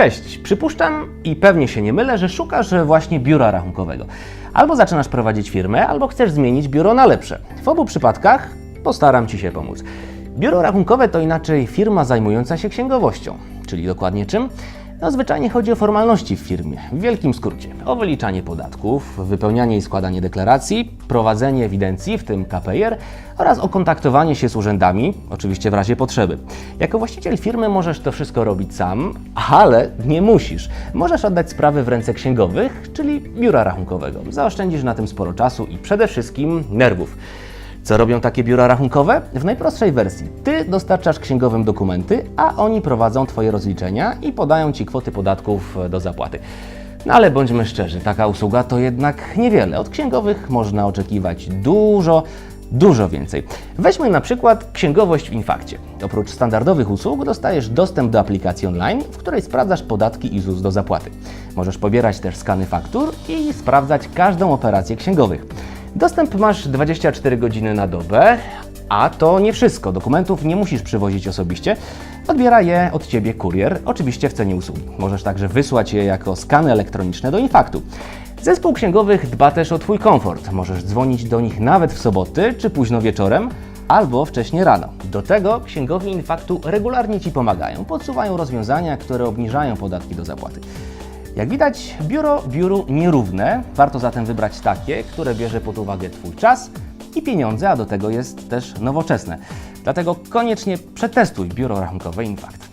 Cześć, przypuszczam i pewnie się nie mylę, że szukasz właśnie biura rachunkowego. Albo zaczynasz prowadzić firmę, albo chcesz zmienić biuro na lepsze. W obu przypadkach postaram Ci się pomóc. Biuro rachunkowe to inaczej firma zajmująca się księgowością, czyli dokładnie czym? No zwyczajnie chodzi o formalności w firmie, w wielkim skrócie. O wyliczanie podatków, wypełnianie i składanie deklaracji, prowadzenie ewidencji, w tym KPR, oraz o kontaktowanie się z urzędami, oczywiście w razie potrzeby. Jako właściciel firmy możesz to wszystko robić sam, ale nie musisz. Możesz oddać sprawy w ręce księgowych, czyli biura rachunkowego. Zaoszczędzisz na tym sporo czasu i przede wszystkim nerwów. Co robią takie biura rachunkowe? W najprostszej wersji. Ty dostarczasz księgowym dokumenty, a oni prowadzą Twoje rozliczenia i podają Ci kwoty podatków do zapłaty. No ale bądźmy szczerzy, taka usługa to jednak niewiele. Od księgowych można oczekiwać dużo, dużo więcej. Weźmy na przykład księgowość w Infakcie. Oprócz standardowych usług dostajesz dostęp do aplikacji online, w której sprawdzasz podatki i ZUS do zapłaty. Możesz pobierać też skany faktur i sprawdzać każdą operację księgowych. Dostęp masz 24 godziny na dobę, a to nie wszystko. Dokumentów nie musisz przywozić osobiście. Odbiera je od Ciebie kurier, oczywiście w cenie usługi. Możesz także wysłać je jako skany elektroniczne do Infaktu. Zespół księgowych dba też o Twój komfort. Możesz dzwonić do nich nawet w soboty czy późno wieczorem, albo wcześnie rano. Do tego księgowi Infaktu regularnie Ci pomagają, podsuwają rozwiązania, które obniżają podatki do zapłaty. Jak widać, biuro biuru nierówne. Warto zatem wybrać takie, które bierze pod uwagę Twój czas i pieniądze, a do tego jest też nowoczesne. Dlatego koniecznie przetestuj biuro rachunkowe Infakt.